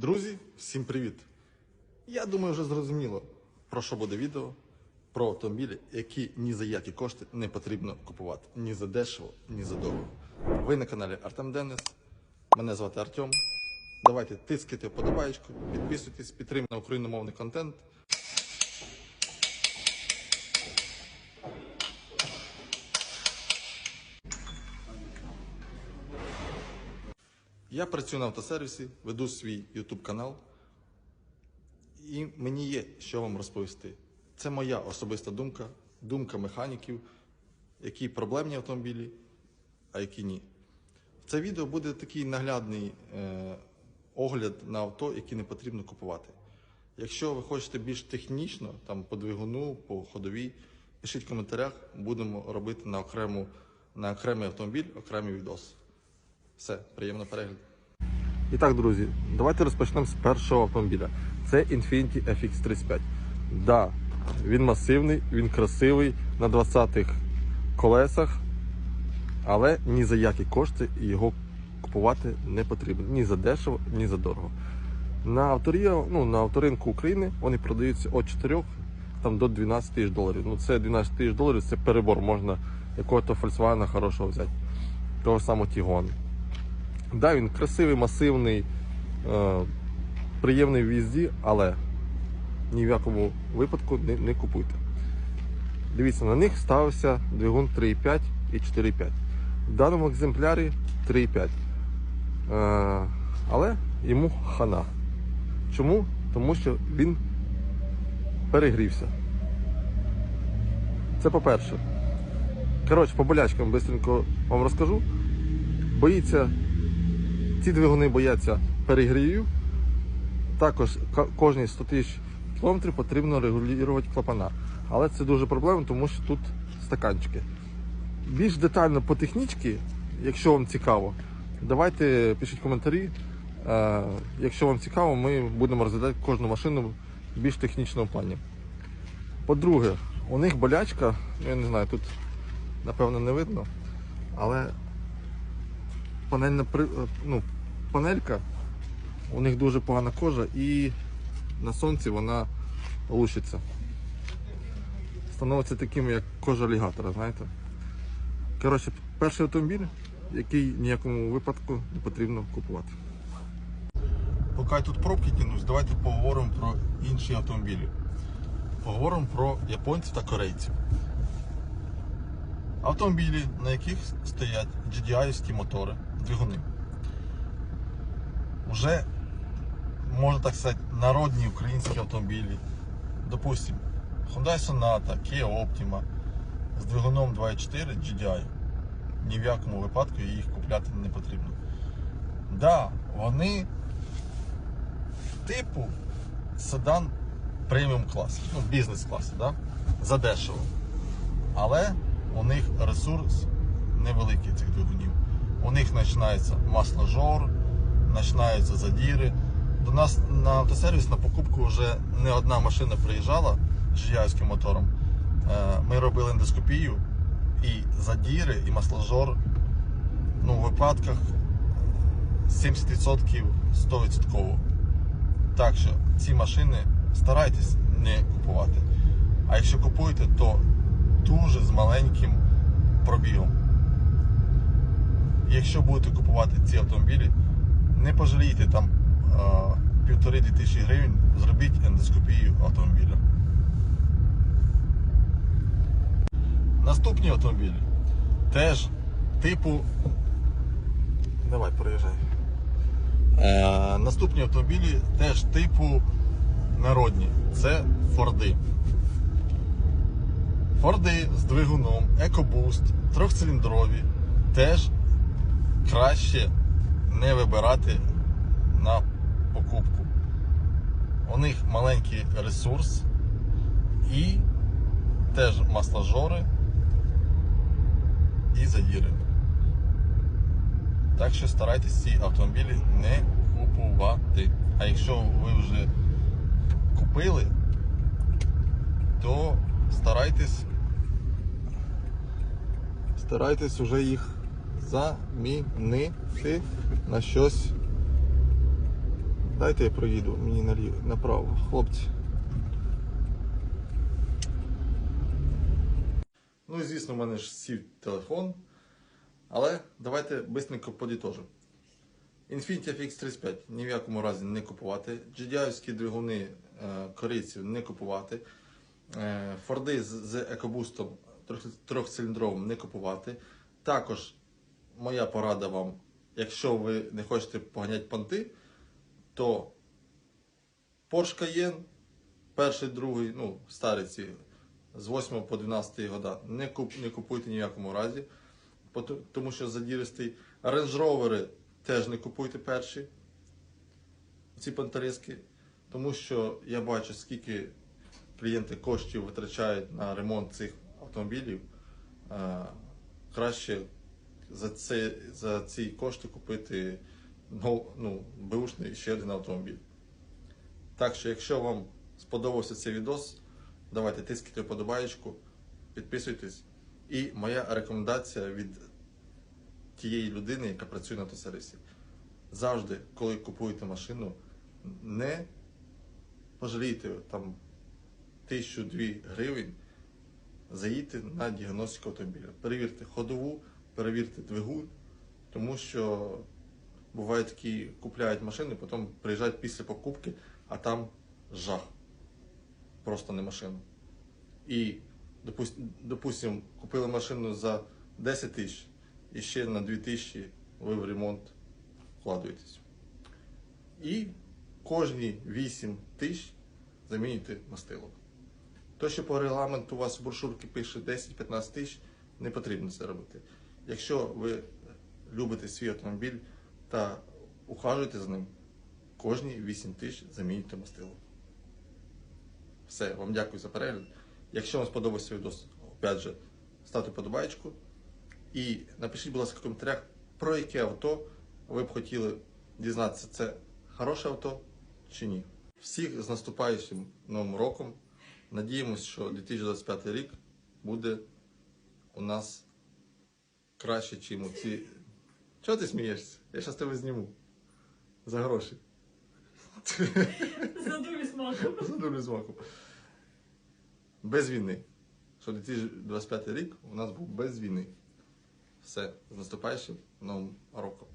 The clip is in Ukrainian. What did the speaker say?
Друзі, всім привіт! Я думаю, вже зрозуміло, про що буде відео. Про автомобілі, які ні за які кошти не потрібно купувати. Ні за дешево, ні за дорого. Ви на каналі Артем Денис. Мене звати Артем. Давайте тискайте вподобайку, підписуйтесь, підтримуйте україномовний контент. Я працюю на автосервісі, веду свій YouTube канал. І мені є що вам розповісти. Це моя особиста думка, думка механіків, які проблемні автомобілі, а які ні. Це відео буде такий наглядний е, огляд на авто, які не потрібно купувати. Якщо ви хочете більш технічно, там по двигуну, по ходовій, пишіть в коментарях, будемо робити на, окрему, на окремий автомобіль, окремий відос. Все, приємного перегляду. І так, друзі, давайте розпочнемо з першого автомобіля. Це Infiniti FX35. Да, він масивний, він красивий на 20-х колесах, але ні за які кошти його купувати не потрібно. Ні за дешево, ні за дорого. На авторія, ну, на авторинку України вони продаються від 4 там, до 12 тисяч доларів. Ну, це 12 тисяч доларів це перебор, можна якого-то Volkswagen хорошого взяти. Того самого Tiguan. Да, він красивий, масивний, е, приємний в їзді, але ні в якому випадку не, не купуйте. Дивіться, на них ставився двигун 3,5 і 4,5. В даному екземплярі 3,5. Е, але йому хана. Чому? Тому що він перегрівся. Це по-перше. Коротше, по болячкам бистренько вам розкажу. Боїться ці двигуни бояться перегрівів. Також кожні 100 тисяч кілометрів потрібно регулювати клапана. Але це дуже проблемно, тому що тут стаканчики. Більш детально по технічці, якщо вам цікаво, давайте пишіть коментарі. Е, Якщо вам цікаво, ми будемо розглядати кожну машину в більш технічному плані. По-друге, у них болячка, я не знаю, тут напевно не видно, але панельна при- ну, панелька, у них дуже погана кожа і на сонці вона лущиться. Становиться таким, як кожа алігатора, знаєте. Коротше, перший автомобіль, який в ніякому випадку не потрібно купувати. Поки тут пробки тянусь, давайте поговоримо про інші автомобілі. Поговоримо про японців та корейців. Автомобілі, на яких стоять GDI-ські мотори, двигуни. Вже, можна так сказати, народні українські автомобілі. Допустим, Hyundai Sonata, Kia Optima з двигуном 2.4 GDI. Ні в якому випадку їх купляти не потрібно. Да, вони типу седан преміум класу, ну, бізнес класу, да? задешево. Але у них ресурс невеликий цих двигунів. У них починається масложор, починаються задіри. До нас на автосервіс на покупку вже не одна машина приїжджала з жиявським мотором. Е, Ми робили ендоскопію і задіри, і масложор ну, в випадках 70% 100%. Так що ці машини старайтесь не купувати. А якщо купуєте, то дуже з маленьким пробігом. Якщо будете купувати ці автомобілі, не пожалійте там півтори-дві тисячі гривень, зробіть ендоскопію автомобіля. Наступні автомобілі теж типу. Давай, проїжджай. Е, наступні автомобілі теж типу народні. Це Форди. Форди з двигуном, EcoBoost, трьохциліндрові. Теж краще не вибирати на покупку. У них маленький ресурс і теж масложори і задіри. Так що старайтесь ці автомобілі не купувати. А якщо ви вже купили, то старайтесь старайтесь вже їх замінити на щось Дайте я проїду мені направо, хлопці. Ну і звісно, в мене ж сів телефон. Але давайте бистренько подітожимо. Infiniti FX35 ні в якому разі не купувати. GDI-овські двигуни е, корейців не купувати. Е, Форди з, екобустом трьох- трьохциліндровим не купувати. Також моя порада вам, якщо ви не хочете поганяти понти, то Porsche Cayenne, перший, другий, ну, старі ці, з 8 по 12 года, не, куп, не купуйте ні в якому разі, тому що задіристий. Range Rover теж не купуйте перші, ці понтариски, тому що я бачу, скільки клієнти коштів витрачають на ремонт цих автомобілів. Е, Краще за, це, за ці кошти купити ну, ну, беушний ще один автомобіль. Так що, якщо вам сподобався цей відос, давайте тискайте вподобаєчку, підписуйтесь. І моя рекомендація від тієї людини, яка працює на автосервісі. Завжди, коли купуєте машину, не пожалійте там тисячу-дві гривень, заїдьте на діагностику автомобіля. Перевірте ходову, перевірте двигун, тому що бувають такі, купляють машини, потім приїжджають після покупки, а там жах. Просто не машина. І, допустим, допустим, купили машину за 10 тисяч і ще на 2 тисячі ви в ремонт вкладуєтесь. І кожні 8 тисяч замінюєте мастило. То, що по регламенту у вас в брошурці пише 10-15 тисяч, не потрібно це робити. Якщо ви любите свій автомобіль та ухажуєте за ним, кожні 8 тисяч замінюйте мастило. Все, вам дякую за перегляд. Якщо вам сподобався відео, опять же, ставте подобаєчку. І напишіть, будь ласка, в коментарях, про яке авто ви б хотіли дізнатися, це хороше авто чи ні. Всіх з наступаючим новим роком. Надіємось, що 2025 рік буде у нас краще, чим оці. ці. Чого ти смієшся? Я зараз тебе зніму. За гроші. За дурі смаку. За дурним смаку. Без війни. Що 2025 рік у нас був без війни. Все, з наступаючим новим роком.